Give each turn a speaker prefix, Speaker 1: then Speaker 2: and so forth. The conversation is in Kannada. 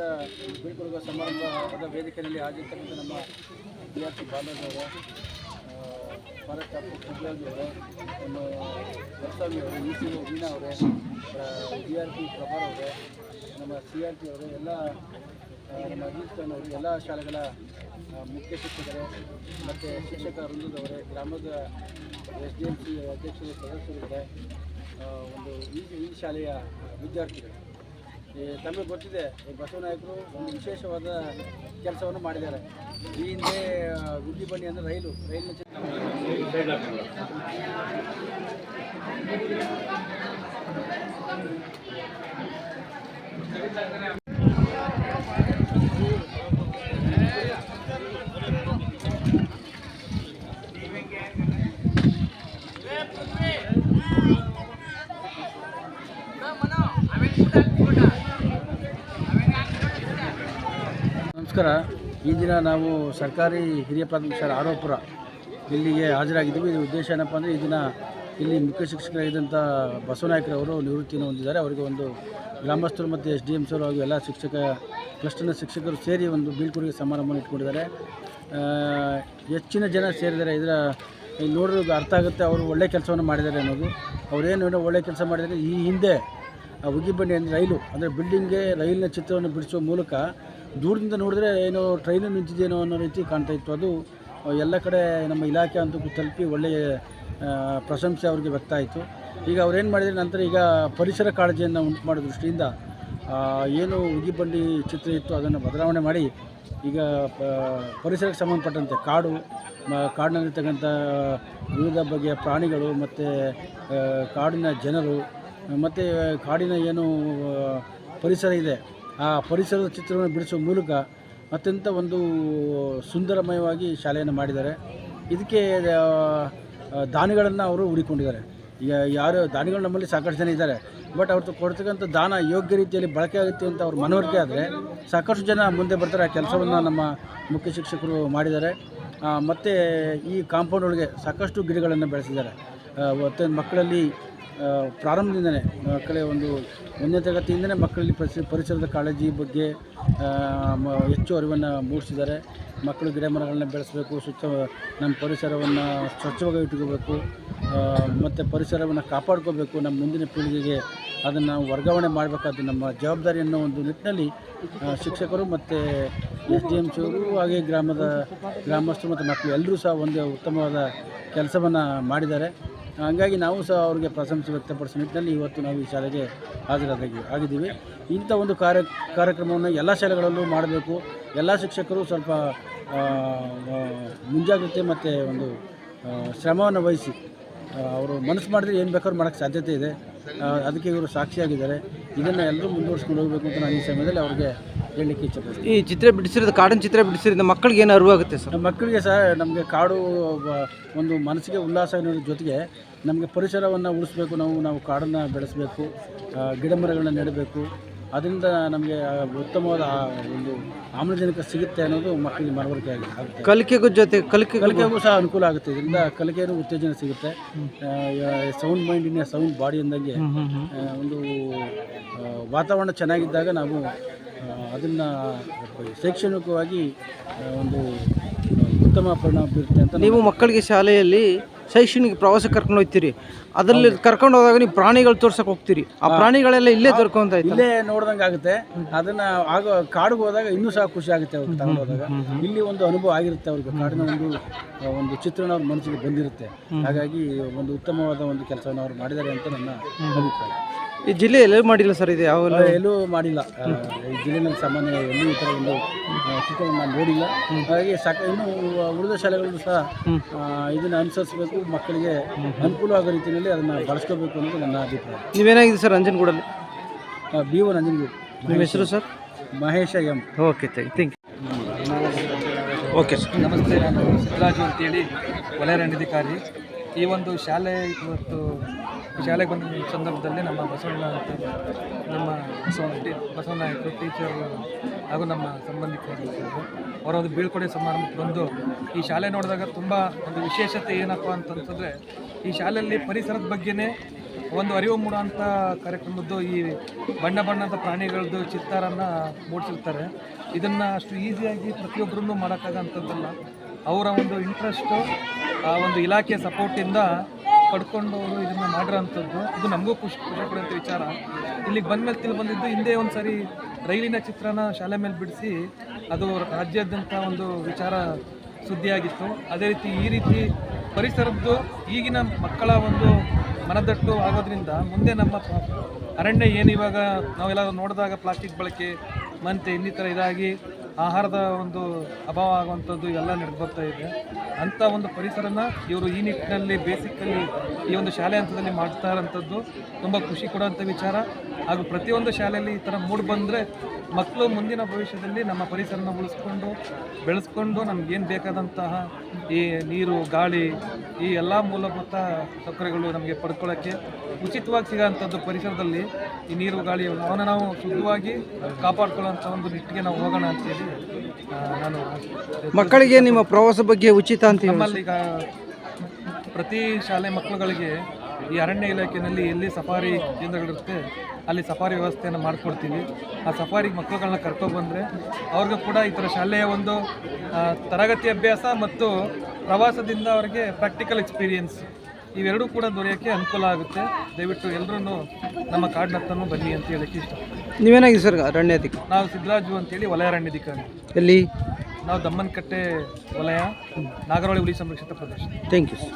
Speaker 1: ರೈತರ ಬೀಳ್ಕೊಡುವ ಸಮಾರಂಭದ ವೇದಿಕೆಯಲ್ಲಿ ಆಗಿರ್ತಕ್ಕಂಥ ನಮ್ಮ ಬಿ ಆರ್ ಸಿ ಮುಖ್ಯವಾಗಿ ನಮ್ಮ ವರಸ್ವಾಮಿ ಅವರು ಇ ಸಿ ವೀಣಾ ಅವರೇ ಡಿ ಆರ್ ಪಿ ಪ್ರಭಾರ್ ಅವರೇ, ನಮ್ಮ ಸಿ ಆರ್ ಪಿ ಅವರು, ಎಲ್ಲ ನಮ್ಮ ಅಜಿತ್ ಖಾನ್ ಅವರು, ಎಲ್ಲ ಶಾಲೆಗಳ ಮುಖ್ಯ ಶಿಕ್ಷಕರು, ಮತ್ತು ಶಿಕ್ಷಕ ವೃಂದದವರೇ, ಗ್ರಾಮದ ಎಸ್ ಡಿ ಎಂ ಸಿ ಅಧ್ಯಕ್ಷರು ಸದಸ್ಯರಿದ್ದಾರೆ ಒಂದು ಈ ಈ ಶಾಲೆಯ ವಿದ್ಯಾರ್ಥಿಗಳು. ತಮಗೆ ಗೊತ್ತಿದೆ ಈ ಬಸವನಾಯಕರು ಒಂದು ವಿಶೇಷವಾದ ಕೆಲಸವನ್ನು ಮಾಡಿದ್ದಾರೆ. ಈ ಹಿಂದೆ ಗುಡ್ಡಿ ಬನ್ನಿ ಅಂದರೆ ರೈಲು. ರೈಲಿನ ಚಿತ್ರ ನಮಸ್ಕಾರ. ಈ ದಿನ ನಾವು ಸರ್ಕಾರಿ ಹಿರಿಯ ಪ್ರಾಥಮಿಕ ಶಾಲೆ ಆರೋಪುರ ಇಲ್ಲಿಗೆ ಹಾಜರಾಗಿದ್ದೀವಿ. ಇದು ಉದ್ದೇಶ ಏನಪ್ಪ ಅಂದರೆ ಈ ದಿನ ಇಲ್ಲಿ ಮುಖ್ಯ ಶಿಕ್ಷಕರಾಗಿದ್ದಂಥ ಬಸವನಾಯಕರವರು ನಿವೃತ್ತಿಯನ್ನು ಹೊಂದಿದ್ದಾರೆ. ಅವರಿಗೆ ಒಂದು ಗ್ರಾಮಸ್ಥರು ಮತ್ತು ಎಸ್ ಡಿ ಎಂ ಹಾಗೂ ಎಲ್ಲ ಶಿಕ್ಷಕ, ಕ್ಲಸ್ಟರ್ನ ಶಿಕ್ಷಕರು ಸೇರಿ ಒಂದು ಬೀಳ್ಕೊಡುಗೆ ಸಮಾರಂಭವನ್ನು ಇಟ್ಕೊಂಡಿದ್ದಾರೆ. ಹೆಚ್ಚಿನ ಜನ ಸೇರಿದ್ದಾರೆ. ಇದರ ನೋಡಿದ್ರೆ ಅರ್ಥ ಆಗುತ್ತೆ ಅವರು ಒಳ್ಳೆ ಕೆಲಸವನ್ನು ಮಾಡಿದ್ದಾರೆ ಅನ್ನೋದು. ಅವರೇನು ಒಳ್ಳೆ ಕೆಲಸ ಮಾಡಿದ್ದಾರೆ. ಈ ಹಿಂದೆ ಉಗಿಬಂಡಿ ಅಂದರೆ ರೈಲು, ಅಂದರೆ ಬಿಲ್ಡಿಂಗ್ಗೆ ರೈಲಿನ ಚಿತ್ರವನ್ನು ಬಿಡಿಸುವ ಮೂಲಕ ದೂರದಿಂದ ನೋಡಿದ್ರೆ ಏನೋ ಟ್ರೈನು ನಿಂತಿದ್ದೇನೋ ಅನ್ನೋ ರೀತಿ ಕಾಣ್ತಾ ಇತ್ತು. ಅದು ಎಲ್ಲ ಕಡೆ ನಮ್ಮ ಇಲಾಖೆ ಅಂತೂ ತಲುಪಿ ಒಳ್ಳೆಯ ಪ್ರಶಂಸೆ ಅವ್ರಿಗೆ ವ್ಯಕ್ತ ಆಯಿತು. ಈಗ ಅವ್ರೇನು ಮಾಡಿದರೆ, ನಂತರ ಈಗ ಪರಿಸರ ಕಾಳಜಿಯನ್ನು ಉಂಟು ಮಾಡೋ ದೃಷ್ಟಿಯಿಂದ ಏನು ಉಗಿಬಂಡಿ ಚಿತ್ರ ಇತ್ತು, ಅದನ್ನು ಬದಲಾವಣೆ ಮಾಡಿ, ಈಗ ಪರಿಸರಕ್ಕೆ ಸಂಬಂಧಪಟ್ಟಂತೆ ಕಾಡು ಕಾಡಿನಲ್ಲಿರ್ತಕ್ಕಂಥ ವಿವಿಧ ಬಗೆಯ ಪ್ರಾಣಿಗಳು, ಮತ್ತು ಕಾಡಿನ ಜನರು, ಮತ್ತು ಕಾಡಿನ ಏನು ಪರಿಸರ ಇದೆ ಆ ಪರಿಸರದ ಚಿತ್ರವನ್ನು ಬಿಡಿಸುವ ಮೂಲಕ ಅತ್ಯಂತ ಒಂದು ಸುಂದರಮಯವಾಗಿ ಶಾಲೆಯನ್ನು ಮಾಡಿದ್ದಾರೆ. ಇದಕ್ಕೆ ದಾನಿಗಳನ್ನು ಅವರು ಹುಡಿಕೊಂಡಿದ್ದಾರೆ. ಯಾರು, ದಾನಿಗಳು ನಮ್ಮಲ್ಲಿ ಸಾಕಷ್ಟು ಜನ ಇದ್ದಾರೆ. ಬಟ್ ಅವ್ರದ್ದು ಕೊಡ್ತಕ್ಕಂಥ ದಾನ ಯೋಗ್ಯ ರೀತಿಯಲ್ಲಿ ಬಳಕೆ ಆಗುತ್ತೆ ಅಂತ ಅವ್ರ ಮನವರಿಕೆ ಆದರೆ ಸಾಕಷ್ಟು ಜನ ಮುಂದೆ ಬರ್ತಾರೆ. ಆ ಕೆಲಸವನ್ನು ನಮ್ಮ ಮುಖ್ಯ ಶಿಕ್ಷಕರು ಮಾಡಿದ್ದಾರೆ. ಮತ್ತು ಈ ಕಾಂಪೌಂಡ್ ಒಳಗೆ ಸಾಕಷ್ಟು ಗಿಡಗಳನ್ನು ಬೆಳೆಸಿದ್ದಾರೆ. ಮತ್ತು ಮಕ್ಕಳಲ್ಲಿ ಪ್ರಾರಂಭದಿಂದಲೇ ಮಕ್ಕಳೇ ಒಂದು ಒಂದನೇ ತರಗತಿಯಿಂದನೇ ಮಕ್ಕಳಲ್ಲಿ ಪರಿಸರ ಪರಿಸರದ ಕಾಳಜಿ ಬಗ್ಗೆ ಹೆಚ್ಚು ಅರಿವನ್ನು ಮೂಡಿಸಿದ್ದಾರೆ. ಮಕ್ಕಳು ಗಿಡ ಮರಗಳನ್ನ ಬೆಳೆಸಬೇಕು, ಸುತ್ತ ನಮ್ಮ ಪರಿಸರವನ್ನು ಸ್ವಚ್ಛವಾಗಿ ಇಟ್ಕೋಬೇಕು ಮತ್ತು ಪರಿಸರವನ್ನು ಕಾಪಾಡ್ಕೋಬೇಕು. ನಮ್ಮ ಮುಂದಿನ ಪೀಳಿಗೆಗೆ ಅದನ್ನು ನಾವು ವರ್ಗಾವಣೆ ಮಾಡಬೇಕಾದ ನಮ್ಮ ಜವಾಬ್ದಾರಿ ಅನ್ನೋ ಒಂದು ನಿಟ್ಟಿನಲ್ಲಿ ಶಿಕ್ಷಕರು ಮತ್ತು ಎಸ್ ಡಿ ಎಂ ಸಿಯವರು ಹಾಗೆ ಗ್ರಾಮದ ಗ್ರಾಮಸ್ಥರು ಮತ್ತು ಮಕ್ಕಳು ಎಲ್ಲರೂ ಸಹ ಒಂದು ಉತ್ತಮವಾದ ಕೆಲಸವನ್ನು ಮಾಡಿದ್ದಾರೆ. ಹಂಗಾಗಿ ನಾವು ಸಹ ಅವರಿಗೆ ಪ್ರಶಂಸೆ ವ್ಯಕ್ತಪಡಿಸೋ ನಿಟ್ಟಿನಲ್ಲಿ ಇವತ್ತು ನಾವು ಈ ಶಾಲೆಗೆ ಹಾಜರಾದಾಗಿ ಆಗಿದ್ದೀವಿ. ಇಂಥ ಒಂದು ಕಾರ್ಯ ಕಾರ್ಯಕ್ರಮವನ್ನು ಎಲ್ಲ ಶಾಲೆಗಳಲ್ಲೂ ಮಾಡಬೇಕು. ಎಲ್ಲ ಶಿಕ್ಷಕರು ಸ್ವಲ್ಪ ಮುಂಜಾಗ್ರತೆ ಮತ್ತು ಒಂದು ಶ್ರಮವನ್ನು ವಹಿಸಿ ಅವರು ಮನಸ್ಸು ಮಾಡಿದ್ರೆ ಏನು ಬೇಕಾದ್ರೂ ಮಾಡೋಕ್ಕೆ ಸಾಧ್ಯತೆ ಇದೆ. ಅದಕ್ಕೆ ಇವರು ಸಾಕ್ಷಿಯಾಗಿದ್ದಾರೆ. ಇದನ್ನು ಎಲ್ಲರೂ ಮುಂದುವರಿಸ್ಕೊಂಡು ಹೋಗಬೇಕು ಅಂತ ನಾನು ಈ ಸಮಯದಲ್ಲಿ ಅವ್ರಿಗೆ ಹೇಳಲಿಕ್ಕೆ
Speaker 2: ಈ ಚಿತ್ರ ಬಿಡಿಸಿರೋದು ಕಾಡಿನ ಚಿತ್ರ ಬಿಡಿಸಿರೋದು ಮಕ್ಕಳಿಗೆ ಏನು ಅರಿವಾಗುತ್ತೆ ಸರ್?
Speaker 1: ನಮ್ಮ ಮಕ್ಕಳಿಗೆ ಸಹ ನಮಗೆ ಕಾಡು ಒಂದು ಮನಸ್ಸಿಗೆ ಉಲ್ಲಾಸ ಅನ್ನೋದ್ರ ಜೊತೆಗೆ ನಮಗೆ ಪರಿಸರವನ್ನು ಉಳಿಸ್ಬೇಕು ನಾವು ನಾವು ಕಾಡನ್ನು ಬೆಳೆಸಬೇಕು ಗಿಡ ಮರಗಳನ್ನ ನೆಡಬೇಕು. ಅದರಿಂದ ನಮಗೆ ಉತ್ತಮವಾದ ಒಂದು ಆಮ್ಲಜನಕ ಸಿಗುತ್ತೆ ಅನ್ನೋದು ಮಕ್ಕಳಿಗೆ ಮನವರಿಕೆ ಆಗಿದೆ
Speaker 2: ಕಲಿಕೆಗೂ ಜೊತೆ ಕಲಿಕೆ
Speaker 1: ಕಲಿಕೆಗೂ ಸಹ ಅನುಕೂಲ ಆಗುತ್ತೆ. ಇದರಿಂದ ಕಲಿಕೆಯೂ ಉತ್ತೇಜನ ಸಿಗುತ್ತೆ. Sound mind in sound body ಅಂದಂಗೆ ಒಂದು ವಾತಾವರಣ ಚೆನ್ನಾಗಿದ್ದಾಗ ನಾವು ಅದನ್ನು ಶೈಕ್ಷಣಿಕವಾಗಿ ಒಂದು ಉತ್ತಮ ಪರಿಣಾಮ ಬೀರುತ್ತೆ ಅಂತ
Speaker 2: ನೀವು ಮಕ್ಕಳಿಗೆ ಶಾಲೆಯಲ್ಲಿ ಶೈಕ್ಷಣಿಕ ಪ್ರವಾಸ ಕರ್ಕೊಂಡು ಹೋಗ್ತೀರಿ. ಅದರಲ್ಲಿ ಕರ್ಕೊಂಡು ಹೋದಾಗ ನೀವು ಪ್ರಾಣಿಗಳು ತೋರ್ಸಕ್ಕೆ ಹೋಗ್ತೀರಿ. ಆ ಪ್ರಾಣಿಗಳೆಲ್ಲ ಇಲ್ಲೇ ತೋರ್ಕೊಂತ
Speaker 1: ಇಲ್ಲೇ ನೋಡ್ದಂಗೆ ಆಗುತ್ತೆ. ಅದನ್ನ ಆಗ ಕಾಡಿಗೆ ಹೋದಾಗ ಇನ್ನೂ ಸಹ ಖುಷಿ ಆಗುತ್ತೆ ಅವ್ರಿಗೆ ತಗೊಂಡು ಹೋದಾಗ ಇಲ್ಲಿ ಒಂದು ಅನುಭವ ಆಗಿರುತ್ತೆ ಅವ್ರಿಗೆ. ಕಾಡಿನ ಒಂದು ಒಂದು ಚಿತ್ರಣ ಅವ್ರ ಮನಸ್ಸಿಗೆ ಬಂದಿರುತ್ತೆ. ಹಾಗಾಗಿ ಒಂದು ಉತ್ತಮವಾದ ಒಂದು ಕೆಲಸವನ್ನು ಅವ್ರು ಮಾಡಿದ್ದಾರೆ ಅಂತ ನನ್ನ ಅಭಿಪ್ರಾಯ.
Speaker 2: ಈ ಜಿಲ್ಲೆ ಎಲ್ಲೂ ಮಾಡಿಲ್ಲ ಸರ್ ಇದು ಯಾವ
Speaker 1: ಎಲ್ಲೂ ಮಾಡಿಲ್ಲ. ಈ ಜಿಲ್ಲೆನಲ್ಲಿ ಸಾಮಾನ್ಯ ಎಲ್ಲೂ ಈ ಥರ ಒಂದು ಚಿತ್ರವನ್ನು ನಾನು ನೋಡಿಲ್ಲ. ಹಾಗಾಗಿ ಸಾಕ ಇನ್ನು ಉಳಿದ ಶಾಲೆಗಳಲ್ಲೂ ಸಹ ಇದನ್ನು ಅನುಸರಿಸಬೇಕು ಮಕ್ಕಳಿಗೆ ಅನುಕೂಲ ಆಗೋ ರೀತಿಯಲ್ಲಿ ಅದನ್ನು ಬಳಸ್ಕೋಬೇಕು ಅನ್ನೋದು ನನ್ನ ಅಭಿಪ್ರಾಯ.
Speaker 2: ನೀವೇನಾಗಿದೆ ಸರ್ ಅಂಜನಗೂಡಲ್ಲಿ?
Speaker 1: ಬಿ ಒ ನಂಜನಗೂಡು
Speaker 2: ನಿಮ್ಮ ಹೆಸರು sir?
Speaker 1: Mahesh M.
Speaker 2: Okay thank you. Okay sir.
Speaker 3: ನಮಸ್ತೆ ನಾನು ಸಿದ್ದರಾಜು ಅಂತೇಳಿ ಅಧಿಕಾರಿ ಈ ಒಂದು ಶಾಲೆ ಇವತ್ತು ಶಾಲೆಗೆ ಬಂದ ಸಂದರ್ಭದಲ್ಲಿ ನಮ್ಮ ಬಸವಣ್ಣ ನಮ್ಮ ಬಸವಣ್ಣ ಬಸವನಾಯಕರು ಟೀಚರ್ ಹಾಗೂ ನಮ್ಮ ಸಂಬಂಧಿಕರು ಇರ್ತಾರೆ. ಅವರ ಒಂದು ಬೀಳ್ಕೊಡೆ ಸಮಾರಂಭಕ್ಕೆ ಬಂದು ಈ ಶಾಲೆ ನೋಡಿದಾಗ ತುಂಬ ಒಂದು ವಿಶೇಷತೆ ಏನಪ್ಪ ಅಂತಂತಂದರೆ ಈ ಶಾಲೆಯಲ್ಲಿ ಪರಿಸರದ ಬಗ್ಗೆನೇ ಒಂದು ಅರಿವು ಮೂಡುವಂಥ ಕಾರ್ಯಕ್ರಮದ್ದು ಈ ಬಣ್ಣ ಬಣ್ಣದ ಪ್ರಾಣಿಗಳದ್ದು ಚಿತ್ತಾರನ್ನು ಮೂಡಿಸಿರ್ತಾರೆ ಇದನ್ನು ಅಷ್ಟು ಈಸಿಯಾಗಿ ಪ್ರತಿಯೊಬ್ಬರನ್ನು ಮಾಡೋಕ್ಕಾಗಂಥದ್ದಲ್ಲ ಅವರ ಒಂದು ಇಂಟ್ರೆಸ್ಟು ಆ ಒಂದು ಇಲಾಖೆಯ ಸಪೋರ್ಟಿಂದ ಪಡ್ಕೊಂಡು ಅವರು ಇದನ್ನು ಮಾಡಿರೋಂಥದ್ದು, ಇದು ನಮಗೂ ಖುಷಿ ಖುಷಿ ಕೊಡುವಂಥ ವಿಚಾರ. ಇಲ್ಲಿಗೆ ಬಂದಮೇಲೆ ತಿಳಿ ಬಂದಿದ್ದು ಹಿಂದೆ ಒಂದು ಸಾರಿ ರೈಲಿನ ಚಿತ್ರನ ಶಾಲೆ ಮೇಲೆ ಬಿಡಿಸಿ ಅದು ರಾಜ್ಯಾದ್ಯಂತ ಒಂದು ವಿಚಾರ ಸುದ್ದಿಯಾಗಿತ್ತು. ಅದೇ ರೀತಿ ಈ ರೀತಿ ಪರಿಸರದ್ದು ಈಗಿನ ಮಕ್ಕಳ ಒಂದು ಮನದಟ್ಟು ಆಗೋದ್ರಿಂದ ಮುಂದೆ ನಮ್ಮ ಅರಣ್ಯ ಏನು ಇವಾಗ ನಾವೆಲ್ಲ ನೋಡಿದಾಗ ಪ್ಲಾಸ್ಟಿಕ್ ಬಳಕೆ, ಮಂತೆ ಇನ್ನಿತರ ಇದಾಗಿ ಆಹಾರದ ಒಂದು ಅಭಾವ ಆಗುವಂಥದ್ದು ಎಲ್ಲ ನಡೆದು ಬರ್ತಾ ಇದೆ. ಅಂಥ ಒಂದು ಪರಿಸರನ ಇವರು ಈ ನಿಟ್ಟಿನಲ್ಲಿ ಬೇಸಿಕಲ್ಲಿ ಈ ಒಂದು ಶಾಲೆ ಹಂತದಲ್ಲಿ ಮಾಡ್ತಾ ಇರೋಂಥದ್ದು ತುಂಬ ಖುಷಿ ಕೊಡುವಂಥ ವಿಚಾರ. ಹಾಗೂ ಪ್ರತಿಯೊಂದು ಶಾಲೆಯಲ್ಲಿ ಈ ಥರ ಮೂಡ್ ಬಂದರೆ ಮಕ್ಕಳು ಮುಂದಿನ ಭವಿಷ್ಯದಲ್ಲಿ ನಮ್ಮ ಪರಿಸರನ ಉಳಿಸ್ಕೊಂಡು, ಬೆಳೆಸ್ಕೊಂಡು ನಮಗೇನು ಬೇಕಾದಂತಹ ಈ ನೀರು, ಗಾಳಿ, ಈ ಎಲ್ಲ ಮೂಲಭೂತ ಸೌಕರ್ಯಗಳು ನಮಗೆ ಪಡ್ಕೊಳ್ಳೋಕ್ಕೆ ಉಚಿತವಾಗಿ ಸಿಗೋಂಥದ್ದು ಪರಿಸರದಲ್ಲಿ ಈ ನೀರು, ಗಾಳಿ ಅವನ್ನ ನಾವು ಶುದ್ಧವಾಗಿ ಕಾಪಾಡ್ಕೊಳ್ಳೋಂಥ ಒಂದು ನಿಟ್ಟಿಗೆ ನಾವು ಹೋಗೋಣ ಅಂತೇಳಿ ನಾನು
Speaker 2: ಮಕ್ಕಳಿಗೆ ನಿಮ್ಮ ಪ್ರವಾಸ ಬಗ್ಗೆ ಉಚಿತ ಅಂತ
Speaker 3: ನಮ್ಮಲ್ಲಿ ಈಗ ಪ್ರತಿ ಶಾಲೆ ಮಕ್ಕಳುಗಳಿಗೆ ಈ ಅರಣ್ಯ ಇಲಾಖೆಯಲ್ಲಿ ಎಲ್ಲಿ ಸಫಾರಿ ಕೇಂದ್ರಗಳಿರುತ್ತೆ ಅಲ್ಲಿ ಸಫಾರಿ ವ್ಯವಸ್ಥೆಯನ್ನು ಮಾಡಿಕೊಡ್ತೀವಿ. ಆ ಸಫಾರಿ ಮಕ್ಕಳುಗಳನ್ನ ಕರ್ಕೊಬಂದರೆ ಅವ್ರಿಗೂ ಕೂಡ ಈ ಥರ ಶಾಲೆಯ ಒಂದು ತರಗತಿ ಅಭ್ಯಾಸ ಮತ್ತು ಪ್ರವಾಸದಿಂದ ಅವರಿಗೆ ಪ್ರಾಕ್ಟಿಕಲ್ ಎಕ್ಸ್ಪೀರಿಯನ್ಸ್ ಇವೆರಡೂ ಕೂಡ ದೊರೆಯೋಕ್ಕೆ ಅನುಕೂಲ ಆಗುತ್ತೆ. ದಯವಿಟ್ಟು ಎಲ್ಲರೂ ನಮ್ಮ ಕಾಡಿನತ್ತನೂ ಬನ್ನಿ ಅಂತ ಹೇಳಕ್ಕೆ ಇಷ್ಟ
Speaker 2: ನೀವೇನಾಗಿದೆ ಸರ್ ಅರಣ್ಯಾಧಿಕಾರಿ
Speaker 3: ನಾವು ಸಿದ್ದರಾಜು ಅಂತೇಳಿ ವಲಯ ಅರಣ್ಯಾಧಿಕಾರಿ
Speaker 2: ಎಲ್ಲಿ?
Speaker 3: ನಾವು ದಮ್ಮನಕಟ್ಟೆ ವಲಯ ನಾಗರಹೊಳೆ ಹುಲಿ ಸಂರಕ್ಷಿತ ಪ್ರದೇಶ.
Speaker 2: Thank you sir